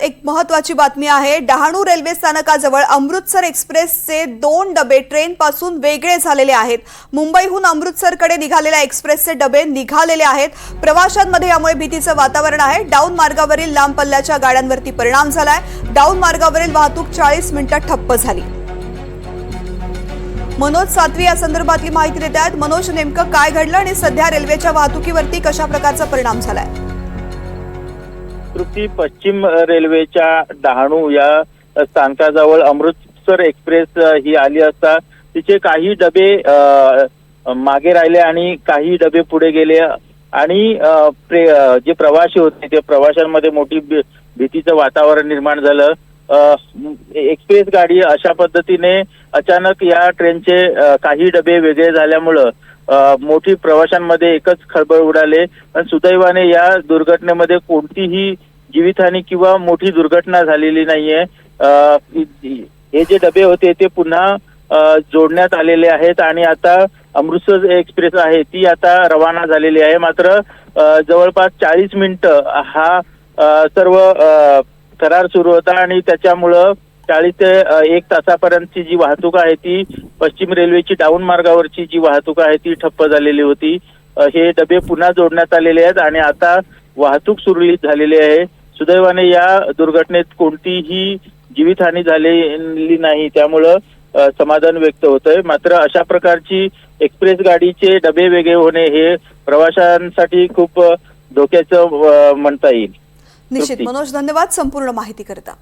एक महत्वाची बातमी आहे. डहाणू रेल्वे स्थानकाजवळ अमृतसर एक्सप्रेसचे दोन डबे ट्रेनपासून वेगळे झालेले आहेत. मुंबईहून अमृतसरकडे निघालेल्या एक्सप्रेसचे डबे निघालेले आहेत. प्रवाशांमध्ये यामुळे भीतीचं वातावरण आहे. डाऊन मार्गावरील लांब पल्ल्याच्या गाड्यांवरती परिणाम झालाय. डाऊन मार्गावरील वाहतूक चाळीस मिनिटं ठप्प झाली. मनोज सातवी या संदर्भातली माहिती देत आहेत. मनोज नेमकं काय घडलं आणि सध्या रेल्वेच्या वाहतुकीवरती कशा प्रकारचा परिणाम झालाय? तृप्ती पश्चिम रेल्वेच्या डहाणू या स्थानकाजवळ अमृतसर एक्सप्रेस ही आली असता तिचे काही डबे मागे राहिले आणि काही डबे पुढे गेले. आणि जे प्रवासी होते ते प्रवाशांमध्ये मोठी भीतीचं वातावरण निर्माण झालं. एक्सप्रेस गाडी अशा पद्धतीने अचानक या ट्रेनचे काही डबे वेगळे झाल्यामुळं मोठी प्रवाशांमध्ये एकच खळबळ उडाले. पण सुदैवाने या दुर्घटनेमध्ये कोणतीही जीवितहानी किंवा मोठी दुर्घटना झालेली नाहीये. अ, हे जे डबे होते ते पुन्हा जोडण्यात आलेले आहेत आणि आता अमृतसर एक्सप्रेस आहे ती आता रवाना झालेली आहे. मात्र जवळपास चाळीस मिनिट हा सर्व अ, करार सुरू होता आणि त्याच्यामुळं चाळीस ते एक तासापर्यंतची जी वाहतूक आहे ती पश्चिम रेल्वेची डाऊन मार्गावरची जी वाहतूक आहे ती ठप्प झालेली होती. हे डबे पुन्हा जोडण्यात आलेले आहेत आणि आता वाहतूक सुरळीत झालेली आहे. सुदैवाने या दुर्घटनेत कोणतीही जीवितहानी झालेली नाही. त्यामुळं समाधान व्यक्त होतंय. मात्र अशा प्रकारची एक्सप्रेस गाडीचे डबे वेगळे होणे हे प्रवाशांसाठी खूप धोक्याचं म्हणता येईल. निश्चित. मनोज धन्यवाद संपूर्ण माहिती करता